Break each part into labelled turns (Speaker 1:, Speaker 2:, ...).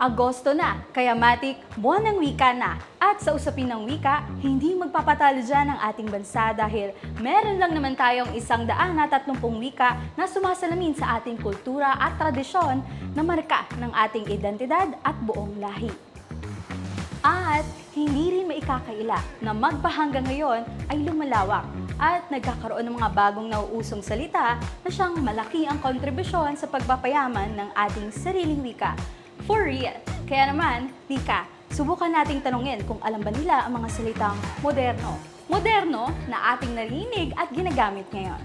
Speaker 1: Agosto na, kaya matik, buwan ng wika na. At sa usapin ng wika, hindi magpapatalo dyan ang ating bansa dahil meron lang naman tayong isang daan at tatlumpung wika na sumasalamin sa ating kultura at tradisyon na marka ng ating identidad at buong lahi. At hindi rin maikakaila na magpahanggang ngayon ay lumalawak at nagkakaroon ng mga bagong nauusong salita na siyang malaki ang kontribusyon sa pagpapayaman ng ating sariling wika. For real. Kaya naman, Tika, subukan nating tanungin kung alam ba nila ang mga salitang moderno. Moderno na ating narinig at ginagamit ngayon.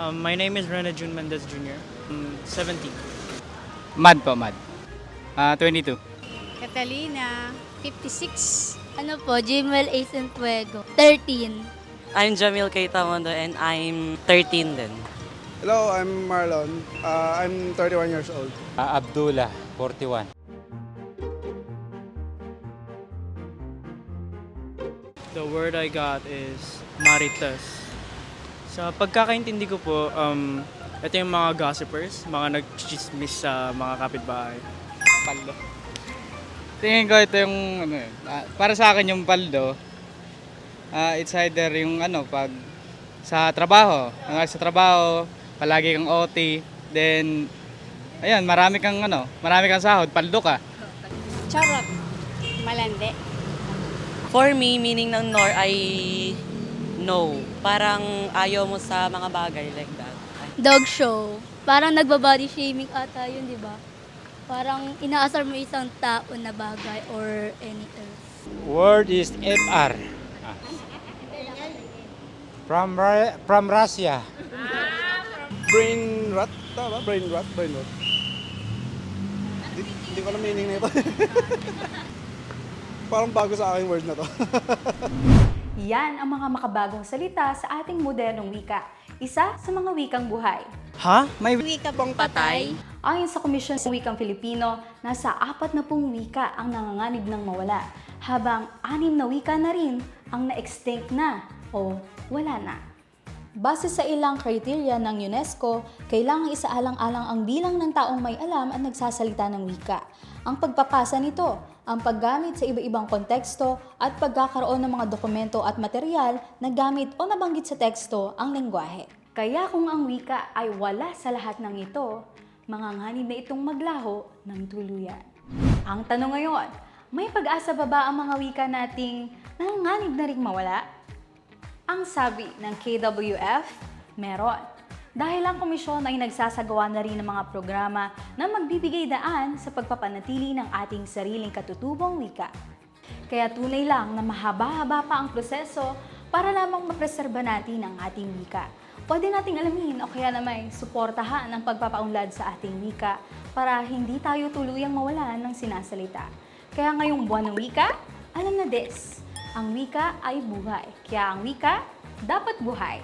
Speaker 2: Um, my name is Rena June Mendez Jr. I'm 17.
Speaker 3: Mad po, mad. Ah, 22.
Speaker 4: Catalina, 56.
Speaker 5: Ano po, Jimwell Ace and Fuego. 13.
Speaker 6: I'm Jamil Keitamondo and I'm 13 din.
Speaker 7: Hello, I'm Marlon. Uh, I'm 31 years old.
Speaker 8: Ah, Abdullah, 41.
Speaker 2: The word I got is marites. Sa pagkakaintindi ko po, um, ito yung mga gossipers, mga nagchismis sa mga kapitbahay.
Speaker 3: Paldo. Tingin ko ito yung, ano yun, ah, para sa akin yung paldo, ah, it's either yung ano, pag sa trabaho, ang sa trabaho, palagi kang OT, then, ayan, marami kang ano, marami kang sahod, paldo ka.
Speaker 4: Charot. Malandi.
Speaker 6: For me, meaning ng nor ay no. Parang ayaw mo sa mga bagay like that.
Speaker 5: Dog show. Parang nagbabody shaming ata yun, di ba? Parang inaasar mo isang tao na bagay or any else.
Speaker 8: Word is FR. Ah. From, Ra- from Russia.
Speaker 7: Brain rot, tama? Brain rot, brain rot. Hindi, ko alam meaning na ito. Parang bago sa aking word na to.
Speaker 1: Yan ang mga makabagong salita sa ating modernong wika. Isa sa mga wikang buhay.
Speaker 2: Ha? May
Speaker 4: Wika pang patay.
Speaker 1: Ayon sa Komisyon sa Wikang Filipino, nasa apat na pong wika ang nanganganib ng mawala, habang anim na wika na rin ang na-extinct na o wala na. Base sa ilang kriteriya ng UNESCO, kailangang isaalang-alang ang bilang ng taong may alam at nagsasalita ng wika. Ang pagpapasa nito, ang paggamit sa iba-ibang konteksto at pagkakaroon ng mga dokumento at material na gamit o nabanggit sa teksto ang lengguwahe. Kaya kung ang wika ay wala sa lahat ng ito, manganganib na itong maglaho ng tuluyan. Ang tanong ngayon, may pag-asa ba ba ang mga wika nating nanganganib na ring mawala? Ang sabi ng KWF, meron. Dahil ang komisyon ay nagsasagawa na rin ng mga programa na magbibigay daan sa pagpapanatili ng ating sariling katutubong wika. Kaya tunay lang na mahaba-haba pa ang proseso para lamang mapreserba natin ang ating wika. Pwede nating alamin o kaya naman suportahan ang pagpapaunlad sa ating wika para hindi tayo tuluyang mawalan ng sinasalita. Kaya ngayong buwan ng wika, alam na this, ang wika ay buhay. Kaya ang wika dapat buhay.